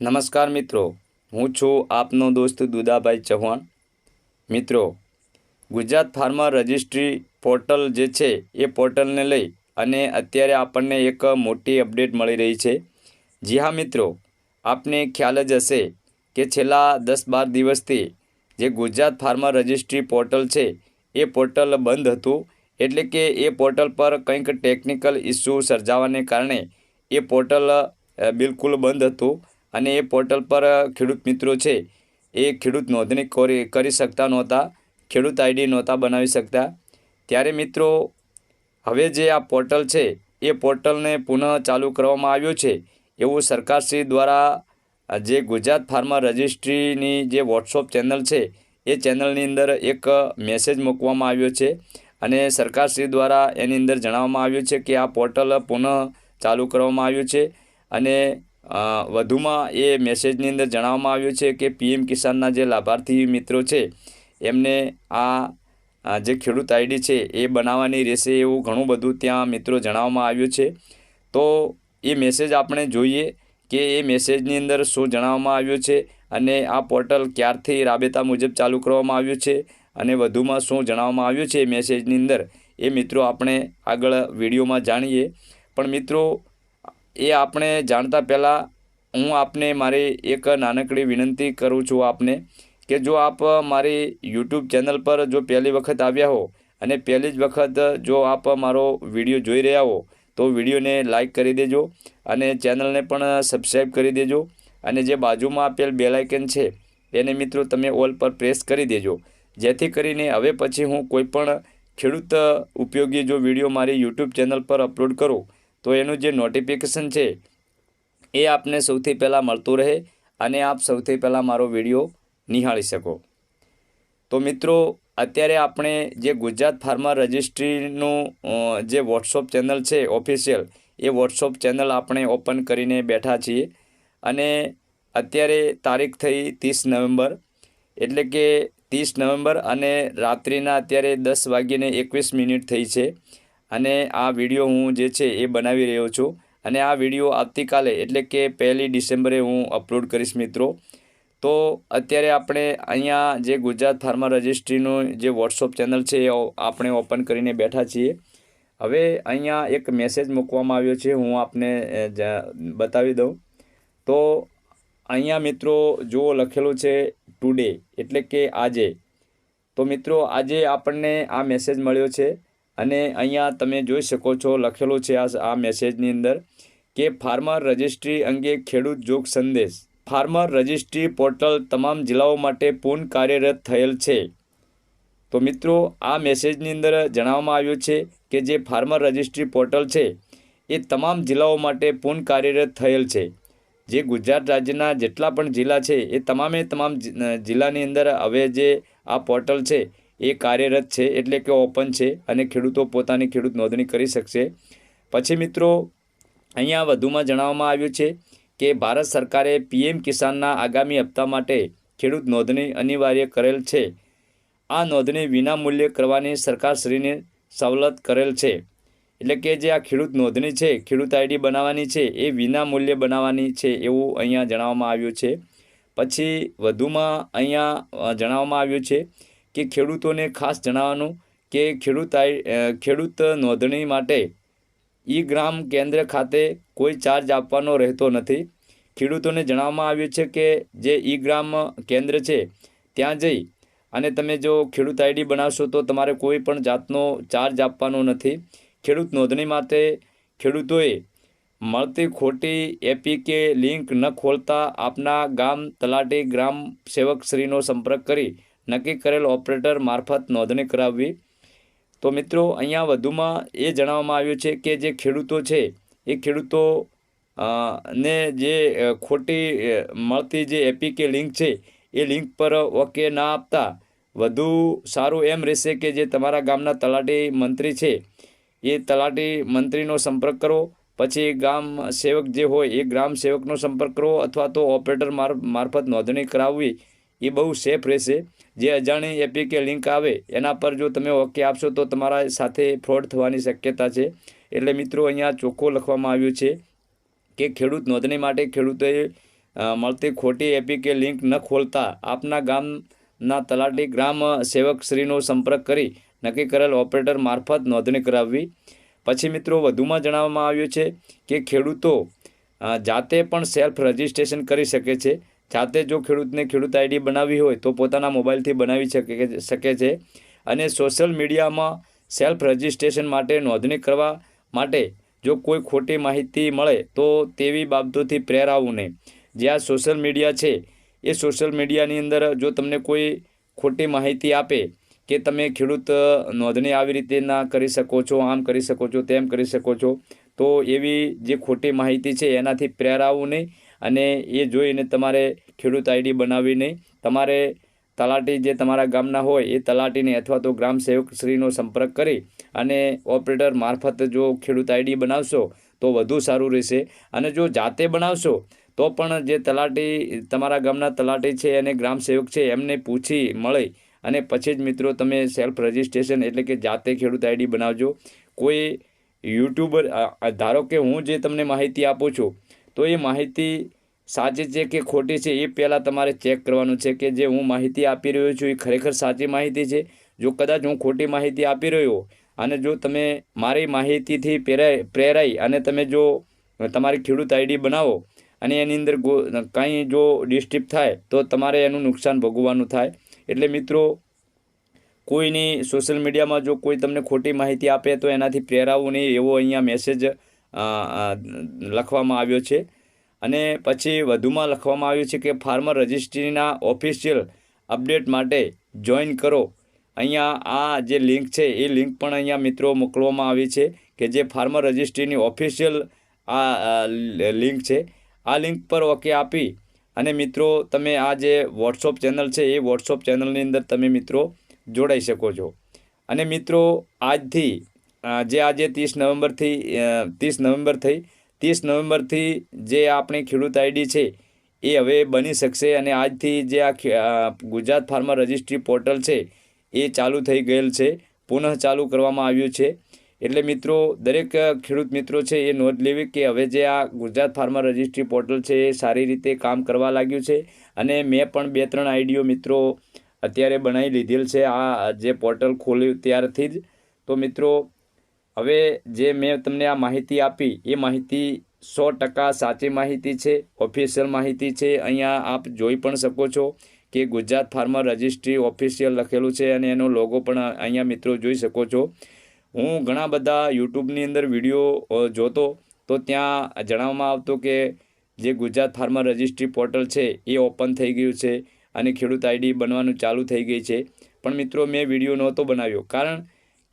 નમસ્કાર મિત્રો, હું છું આપનો દોસ્ત દુદાભાઈ ચૌહાણ. મિત્રો, ગુજરાત ફાર્મર રજિસ્ટ્રી પોર્ટલ જે છે, એ પોર્ટલને લઈ અને અત્યારે આપણને એક મોટી અપડેટ મળી રહી છે. જી હા મિત્રો, આપને ખ્યાલ જ હશે કે છેલ્લા દસ બાર દિવસથી જે ગુજરાત ફાર્મર રજિસ્ટ્રી પોર્ટલ છે, એ પોર્ટલ બંધ હતું. એટલે કે એ પોર્ટલ પર કંઈક ટેકનિકલ ઇસ્યુ સર્જાવાને કારણે એ પોર્ટલ બિલકુલ બંધ હતું. અને એ પોર્ટલ પર ખેડૂત મિત્રો છે, એ ખેડૂત નોંધણી કરી કરી શકતા નહોતા, ખેડૂત આઈડી નહોતા બનાવી શકતા. ત્યારે મિત્રો, હવે જે આ પોર્ટલ છે, એ પોર્ટલને પુનઃ ચાલુ કરવામાં આવ્યું છે. એવું સરકારશ્રી દ્વારા જે ગુજરાત ફાર્મા રજિસ્ટ્રીની જે વોટ્સઅપ ચેનલ છે, એ ચેનલની અંદર એક મેસેજ મૂકવામાં આવ્યો છે. અને સરકારશ્રી દ્વારા એની અંદર જણાવવામાં આવ્યું છે કે આ પોર્ટલ પુનઃ ચાલુ કરવામાં આવ્યું છે. અને વધુમાં એ મેસેજની અંદર જણાવવામાં આવ્યું છે કે પીએમ કિસાનના જે લાભાર્થી મિત્રો છે, એમને આ જે ખેડૂત આઈડી છે એ બનાવવાની રહેશે એવું ઘણું બધું ત્યાં મિત્રો જણાવવામાં આવ્યું છે. તો એ મેસેજ આપણે જોઈએ કે એ મેસેજની અંદર શું જણાવવામાં આવ્યું છે અને આ પોર્ટલ ક્યારથી રાબેતા મુજબ ચાલુ કરવામાં આવ્યું છે અને વધુમાં શું જણાવવામાં આવ્યું છે એ મેસેજની અંદર એ મિત્રો આપણે આગળ વિડીયોમાં જાણીએ. પણ મિત્રો એ આપણે જાણતા પહેલાં હું આપને મારી એક નાનકડી વિનંતી કરું છું આપને કે જો આપ મારી યુટ્યુબ ચેનલ પર જો પહેલી વખત આવ્યા હો અને પહેલી જ વખત જો આપ મારો વીડિયો જોઈ રહ્યા હો, તો વિડીયોને લાઈક કરી દેજો અને ચેનલને પણ સબસ્ક્રાઈબ કરી દેજો અને જે બાજુમાં આપેલ બેલાઇકન છે એને મિત્રો તમે ઓલ પર પ્રેસ કરી દેજો. જેથી કરીને હવે પછી હું કોઈપણ ખેડૂત ઉપયોગી જો વીડિયો મારી યુટ્યુબ ચેનલ પર અપલોડ કરું તો એનું જે નોટિફિકેશન છે, એ આપને સૌથી પહેલાં મળતું રહે અને આપ સૌથી પહેલાં મારો વીડિયો નિહાળી શકો. તો મિત્રો, અત્યારે આપણે જે ગુજરાત ફાર્મર રજિસ્ટ્રીનું જે વોટ્સઅપ ચેનલ છે ઓફિશિયલ એ વોટ્સઅપ ચેનલ આપણે ઓપન કરીને બેઠા છીએ. અને અત્યારે તારીખ થઈ ત્રીસ નવેમ્બર, એટલે કે ત્રીસ નવેમ્બર અને રાત્રિના અત્યારે દસ વાગીને એકવીસ મિનિટ થઈ છે. અને આ વીડિયો હું જે છે એ બનાવી રહ્યો છું. અને આ વીડિયો આવતીકાલે, એટલે કે પહેલી ડિસેમ્બરે હું અપલોડ કરીશ મિત્રો. તો અત્યારે આપણે અહીંયા જે ગુજરાત ફાર્મા રજિસ્ટ્રીનું જે વોટ્સઅપ ચેનલ છે એ આપણે ઓપન કરીને બેઠા છીએ. હવે અહીંયા એક મેસેજ મૂકવામાં આવ્યો છે, હું આપને બતાવી દઉં. તો અહીંયા મિત્રો જુઓ લખેલું છે, ટુડે એટલે કે આજે. તો મિત્રો આજે આપણને આ મેસેજ મળ્યો છે અને અહીંયા તમે જોઈ શકો છો, લખેલું છે આ આ મેસેજની અંદર કે ફાર્મર રજિસ્ટ્રી અંગે ખેડૂત જોગ સંદેશ. ફાર્મર રજિસ્ટ્રી પોર્ટલ તમામ જિલ્લાઓ માટે પૂર્ણ કાર્યરત થયેલ છે. તો મિત્રો, આ મેસેજની અંદર જણાવવામાં આવ્યું છે કે જે ફાર્મર રજિસ્ટ્રી પોર્ટલ છે, એ તમામ જિલ્લાઓ માટે પૂર્ણ કાર્યરત થયેલ છે. જે ગુજરાત રાજ્યના જેટલા પણ જિલ્લા છે, એ તમામે તમામ જિલ્લાની અંદર હવે જે આ પોર્ટલ છે એ કાર્યરત છે એટલે કે ઓપન છે અને ખેડૂતો પોતાની ખેડૂત નોંધણી કરી શકશે. પછી મિત્રો, અહીંયા વધુમાં જણાવવામાં આવ્યું છે કે ભારત સરકારે પીએમ કિસાનના આગામી હપ્તા માટે ખેડૂત નોંધણી અનિવાર્ય કરેલ છે. આ નોંધણી વિના મૂલ્યે કરવાની સરકારશ્રીને સવલત કરેલ છે. એટલે કે જે આ ખેડૂત નોંધણી છે, ખેડૂત આઈડી બનાવવાની છે, એ વિના મૂલ્યે બનાવવાની છે એવું અહીંયા જણાવવામાં આવ્યું છે. પછી વધુમાં અહીંયા જણાવવામાં આવ્યું છે કે ખેડૂતોને ખાસ જણાવવાનું કે ખેડૂત ખેડૂત નોંધણી માટે ઈ ગ્રામ કેન્દ્ર ખાતે કોઈ ચાર્જ આપવાનો રહેતો નથી. ખેડૂતોને જણાવવામાં આવ્યું છે કે જે ઈ ગ્રામ કેન્દ્ર છે, ત્યાં જઈ અને તમે જો ખેડૂત આઈડી બનાવશો તો તમારે કોઈ પણ જાતનો ચાર્જ આપવાનો નથી. ખેડૂત નોંધણી માટે ખેડૂતોએ મળતી ખોટી એપીકે લિંક ન ખોલતા આપના ગામ તલાટી ગ્રામ સેવકશ્રીનો સંપર્ક કરી નક્કી કરેલ ઓપરેટર મારફત નોંધણી કરાવવી. તો મિત્રો, અહીંયા વધુમાં એ જણાવવામાં આવ્યું છે કે જે ખેડૂતો છે, એ ખેડૂતો ને જે ખોટી મળતી જે એપીકે લિંક છે, એ લિંક પર ઓકે ના આપતા વધુ સારું એમ રહેશે કે જે તમારા ગામના તલાટી મંત્રી છે, એ તલાટી મંત્રીનો સંપર્ક કરો. પછી ગામ સેવક જે હોય, એ ગ્રામ સેવકનો સંપર્ક કરો અથવા તો ઓપરેટર માર, મારફત નોંધણી કરાવવી. એ બહુ સેફ રહેશે. જે અજાણી એપીકે લિંક આવે, એના પર જો તમે ઓકે આપશો તો તમારા સાથે ફ્રોડ થવાની શક્યતા છે. એટલે મિત્રો, અહીંયા ચોખ્ખું લખવામાં આવ્યું છે કે ખેડૂત નોંધણી માટે ખેડૂતોએ મળતી ખોટી એપી કે લિંક ન ખોલતા આપના ગામના તલાટી ગ્રામ સેવકશ્રીનો સંપર્ક કરી નક્કી કરેલ ઓપરેટર મારફત નોંધણી કરાવવી. પછી મિત્રો, વધુમાં જણાવવામાં આવ્યું છે કે ખેડૂતો જાતે પણ સેલ્ફ રજિસ્ટ્રેશન કરી શકે છે. જાતે જો ખેડૂતને ખેડૂત આઈડી બનાવી હોય તો પોતાના મોબાઈલથી બનાવી શકે શકે છે અને સોશિયલ મીડિયામાં સેલ્ફ રજિસ્ટ્રેશન માટે નોંધણી કરવા માટે જો કોઈ ખોટી માહિતી મળે તો તેવી બાબતોથી પ્રેરાવું નહીં. જે આ સોશિયલ મીડિયા છે, એ સોશિયલ મીડિયાની અંદર જો તમને કોઈ ખોટી માહિતી આપે કે તમે ખેડૂત નોંધણી આવી રીતે ના કરી શકો છો, આમ કરી શકો છો, તેમ કરી શકો છો, તો એવી જે ખોટી માહિતી છે એનાથી પ્રેરાવું નહીં. અને એ જોઈને તમારે ખેડૂત આઈડી બનાવીને તમારે તલાટી જે તમારા ગામના હોય એ તલાટીને અથવા તો ગ્રામ સેવકશ્રીનો સંપર્ક કરી અને ઓપરેટર મારફત જો ખેડૂત આઈડી બનાવશો તો વધુ સારું રહેશે. અને જો જાતે બનાવશો તો પણ જે તલાટી તમારા ગામના તલાટી છે અને ગ્રામ સેવક છે એમને પૂછી મળી. અને પછી જ મિત્રો તમે સેલ્ફ રજિસ્ટ્રેશન એટલે કે જાતે ખેડૂત આઈડી બનાવજો. કોઈ યુટ્યુબર ધારો કે હું જે તમને માહિતી આપું છું, તો એ માહિતી સાચી છે કે ખોટી છે એ પહેલાં તમારે ચેક કરવાનું છે કે જે હું માહિતી આપી રહ્યો છું એ ખરેખર સાચી માહિતી છે? જો કદાચ હું ખોટી માહિતી આપી રહ્યો અને જો તમે મારી માહિતીથી પ્રેરાઈ પ્રેરાઈ અને તમે જો તમારી ખેડૂત આઈડી બનાવો અને એની અંદર ગો, કાંઈ જો ડિસ્ટર્બ થાય તો તમારે એનું નુકસાન ભોગવવાનું થાય. એટલે મિત્રો, કોઈની સોશિયલ મીડિયામાં જો કોઈ તમને ખોટી માહિતી આપે તો એનાથી પ્રેરાવું નહીં એવો અહીંયા મેસેજ લખવામાં આવ્યો છે. અને પછી વધુમાં લખવામાં આવ્યું છે કે ફાર્મર રજિસ્ટ્રીના ઓફિશિયલ અપડેટ માટે જોઈન કરો. અહીંયા આ જે લિંક છે, એ લિંક પણ અહીંયા મિત્રો મોકલવામાં આવી છે કે જે ફાર્મર રજિસ્ટ્રીની ઓફિશિયલ આ લિંક છે. આ લિંક પર ઓકે આપી અને મિત્રો તમે આ જે વોટ્સઅપ ચેનલ છે, એ વોટ્સઅપ ચેનલની અંદર તમે મિત્રો જોડાઈ શકો છો. અને મિત્રો આજથી જે આજે ત્રીસ નવેમ્બરથી ત્રીસ નવેમ્બર થઈ ત્રીસ નવેમ્બરથી જે આપણી ખેડૂત આઈડી છે, એ હવે બની શકશે અને આજથી જે આ ગુજરાત ફાર્મર રજિસ્ટ્રી પોર્ટલ છે, એ ચાલુ થઈ ગયેલ છે, પુનઃ ચાલુ કરવામાં આવ્યું છે. એટલે મિત્રો, દરેક ખેડૂત મિત્રો છે, એ નોંધ લેવી કે હવે જે આ ગુજરાત ફાર્મર રજિસ્ટ્રી પોર્ટલ છે, એ સારી રીતે કામ કરવા લાગ્યું છે. અને મેં પણ બે ત્રણ આઈડીઓ મિત્રો અત્યારે બનાવી લીધેલ છે, આ જે પોર્ટલ ખોલ્યું ત્યારથી જ. તો મિત્રો હવે જે મેં તમને આ માહિતી આપી, એ માહિતી સો ટકા સાચી માહિતી છે ઓફિશિયલ માહિતી છે. અહીંયા આપ જોઈ પણ શકો છો કે ગુજરાત ફાર્મર રજિસ્ટ્રી ઓફિશિયલ લખેલું છે અને એનો લોગો પણ અહીંયા મિત્રો જોઈ શકો છો. હું ઘણા બધા યુટ્યુબની અંદર વીડિયો જોતો, તો ત્યાં જણાવવામાં આવતું કે જે ગુજરાત ફાર્મર રજિસ્ટ્રી પોર્ટલ છે એ ઓપન થઈ ગયું છે અને ખેડૂત આઈડી બનવાનું ચાલુ થઈ ગઈ છે. પણ મિત્રો મેં વીડિયો નહોતો બનાવ્યો. કારણ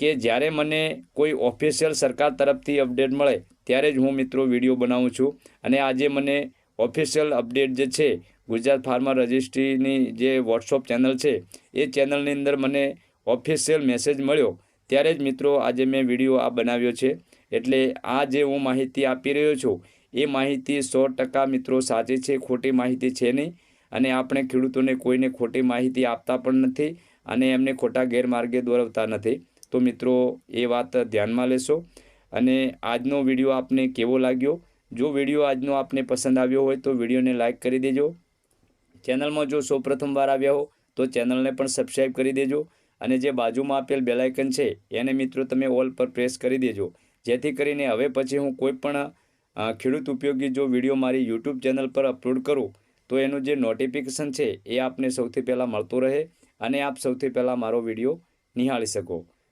કે જ્યારે મને કોઈ ઓફિશિયલ સરકાર તરફથી અપડેટ મળે, ત્યારે જ હું મિત્રો વીડિયો બનાવું છું. અને આજે મને ઓફિશિયલ અપડેટ જે છે, ગુજરાત ફાર્મા રજિસ્ટ્રીની જે વોટ્સઅપ ચેનલ છે, એ ચેનલની અંદર મને ઓફિશિયલ મેસેજ મળ્યો. ત્યારે જ મિત્રો આજે મેં વીડિયો આ બનાવ્યો છે. એટલે આ જે હું માહિતી આપી રહ્યો છું, એ માહિતી સો ટકા મિત્રો સાચી છે, ખોટી માહિતી છે નહીં. અને આપણે ખેડૂતોને કોઈને ખોટી માહિતી આપતા પણ નથી અને એમને ખોટા ગેરમાર્ગે દોરવતા નથી. તો મિત્રો, એ વાત ધ્યાનમાં લેશો. અને આજનો વીડિયો આપને કેવો લાગ્યો? જો વીડિયો આજનો આપને પસંદ આવ્યો હોય તો વિડીયોને લાઇક કરી દેજો. ચેનલમાં જો સૌ પ્રથમવાર આવ્યા હો, તો ચેનલને પણ સબસ્ક્રાઈબ કરી દેજો. અને જે બાજુમાં આપેલ બેલાઇકન છે, એને મિત્રો તમે ઓલ પર પ્રેસ કરી દેજો. જેથી કરીને હવે પછી હું કોઈપણ ખેડૂત ઉપયોગી જો વીડિયો મારી યુટ્યુબ ચેનલ પર અપલોડ કરું, તો એનું જે નોટિફિકેશન છે, એ આપને સૌથી પહેલાં મળતું રહે. અને આપ સૌથી પહેલાં મારો વીડિયો નિહાળી શકો.